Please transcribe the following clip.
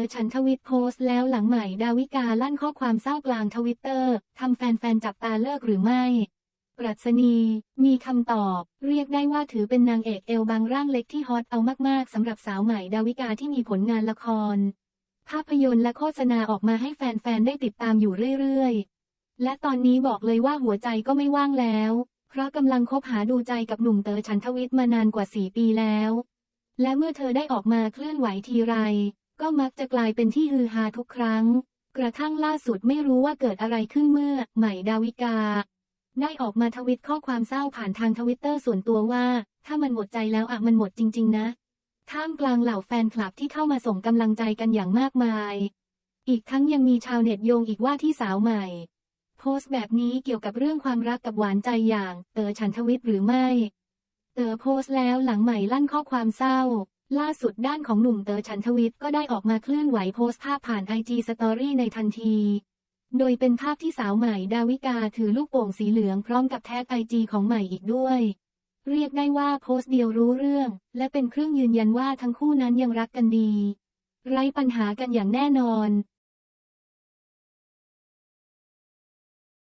อฉันทวิตโพสต์แล้วหลังใหม่ดาวิกาลั่นข้อความเศร้ากลางทวิตเตอร์ทำแฟนๆจับตาเลิกหรือไม่ปรัชนี มีคำตอบ เรียกได้ว่าถือเป็นนางเอกเอลบางร่างเล็กที่ฮอตเอามากๆสำหรับสาวใหม่ดาวิกาที่มีผลงานละคร ภาพยนตร์และโฆษณาออกมาให้แฟนๆได้ติดตามอยู่เรื่อยๆ และตอนนี้บอกเลยว่าหัวใจก็ไม่ว่างแล้ว เพราะกำลังคบหาดูใจกับหนุ่มเต๋อฉันทวิทย์มานานกว่า 4 ปีแล้ว และเมื่อเธอได้ออกมาเคลื่อนไหวทีไร ก็มักจะกลายเป็นที่ฮือฮาทุกครั้ง กระทั่งล่าสุดไม่รู้ว่าเกิดอะไรขึ้นเมื่อ ใหม่ดาวิกา ได้ออกมาทวิตข้อความเศร้าผ่านทางทวิตเตอร์ส่วนตัวว่า ถ้ามันหมดใจแล้วอะมันหมดจริง ๆ นะ ท่ามกลางเหล่าแฟนคลับที่เข้ามาส่งกำลังใจกันอย่างมากมาย อีกทั้งยังมีชาวเน็ตโยงอีกว่าที่สาวใหม่ โพสต์แบบนี้เกี่ยวกับเรื่องความรักกับหวานใจอย่าง เต๋อฉันทวิทย์หรือไม่ เต๋อโพสต์แล้วหลังใหม่ลั่นข้อความเศร้า ล่าสุดด้านของหนุ่มเต๋อฉันทวิทย์ก็ได้ออกมาเคลื่อนไหวโพสต์ภาพผ่านไอจีสตอรี่ในทันที โดยเป็นภาพที่สาวใหม่ดาวิกาถือลูกโป่งสีเหลืองพร้อมกับแท็กไอจีของใหม่อีกด้วย เรียกได้ว่าโพสต์เดียวรู้เรื่อง และเป็นเครื่องยืนยันว่าทั้งคู่นั้นยังรักกันดี ไร้ปัญหากันอย่างแน่นอน